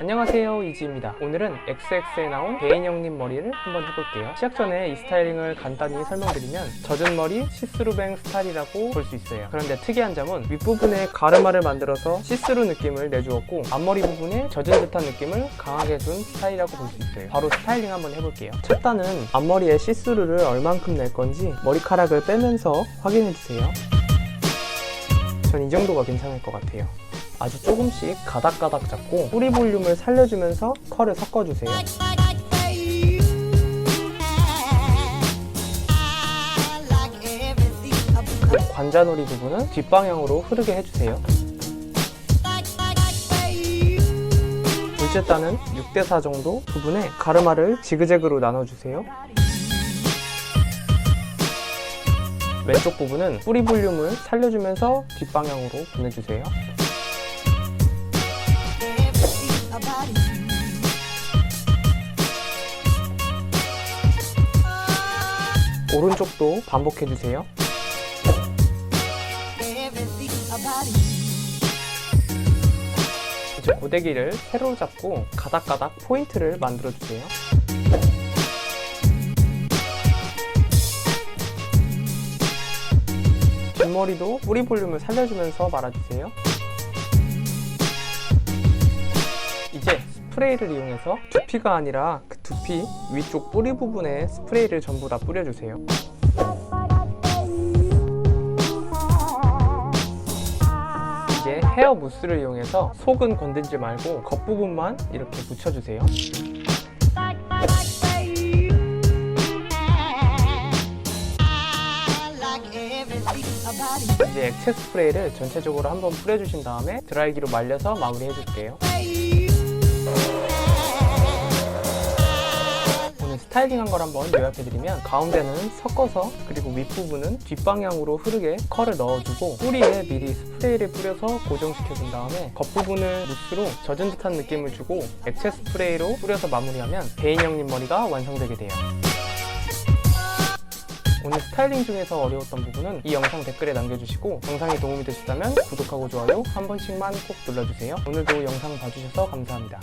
안녕하세요 이지입니다. 오늘은 XX에 나온 개인형님 머리를 한번 해볼게요. 시작 전에 이 스타일링을 간단히 설명드리면 젖은 머리 시스루뱅 스타일이라고 볼 수 있어요. 그런데 특이한 점은 윗부분에 가르마를 만들어서 시스루 느낌을 내주었고 앞머리 부분에 젖은 듯한 느낌을 강하게 준 스타일이라고 볼 수 있어요. 바로 스타일링 한번 해볼게요. 첫 단은 앞머리에 시스루를 얼만큼 낼 건지 머리카락을 빼면서 확인해주세요. 전 이 정도가 괜찮을 것 같아요 아주 조금씩 가닥가닥 잡고 뿌리 볼륨을 살려주면서 컬을 섞어주세요. 관자놀이 부분은 뒷방향으로 흐르게 해주세요. 둘째 단은 6대4 정도 부분에 가르마를 지그재그로 나눠주세요. 왼쪽 부분은 뿌리 볼륨을 살려주면서 뒷방향으로 보내주세요. 오른쪽도 반복해주세요. 이제 고데기를 세로 잡고 가닥가닥 포인트를 만들어주세요. 뒷머리도 뿌리 볼륨을 살려주면서 말아주세요. 스프레이를 이용해서 두피가 아니라 그 두피 위쪽 뿌리 부분에 스프레이를 전부 다 뿌려주세요. 이제 헤어 무스를 이용해서 속은 건들지 말고 겉부분만 이렇게 묻혀주세요. 이제 액체 스프레이를 전체적으로 한번 뿌려주신 다음에 드라이기로 말려서 마무리해줄게요. 오늘 스타일링한 걸 한번 요약해드리면 가운데는 섞어서 그리고 윗부분은 뒷방향으로 흐르게 컬을 넣어주고 뿌리에 미리 스프레이를 뿌려서 고정시켜준 다음에 겉부분을 무스로 젖은 듯한 느낌을 주고 액체 스프레이로 뿌려서 마무리하면 개인 형님 머리가 완성되게 돼요. 오늘 스타일링 중에서 어려웠던 부분은 이 영상 댓글에 남겨주시고 영상이 도움이 되셨다면 구독하고 좋아요 한 번씩만 꼭 눌러주세요. 오늘도 영상 봐주셔서 감사합니다.